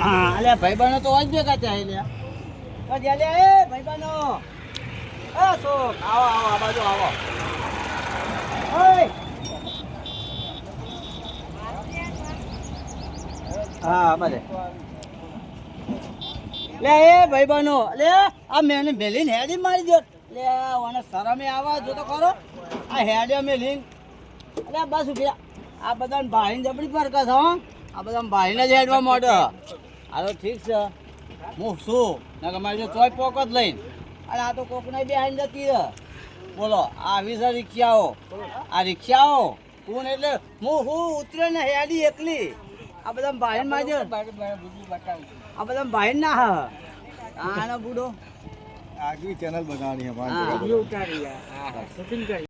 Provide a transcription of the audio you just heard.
હા, અલ્યા તો જ ભેગા થાય લ્યા તો જ્યાં લે એ, ભાઈબંધો. એ શોક આવો આવો, આ બાજુ આવો. હા બધે લે, એ ભાઈબાનો લે, આ મેને મેલીને હેડી મારી દો લે, ઓને શરમે આવા, જો તો ખરો. આ હેડ્યો મેલીન. અરે બસ ઉભ્યા આ બધા ભાઈને જબડી કસ હો. આ બધા ભાઈને જ હેડવા માંડો. હાલો ઠીક છે. હું શું? ના મારી જો ચોય પોક જ લઈને. અને આ તો કોકને બેહાઈને જતી રહે. બોલો આવી છે રિક્ષાઓ. આ રિક્ષાઓ? કોણ એટલે? હું હું ઉતરે ને હેડી એકલી? આ બધા ભાઈન મારી દે આ બધા ભાઈ ના હા. આનો બુડો. આગવી ચેનલ બનાવવાની. અમારી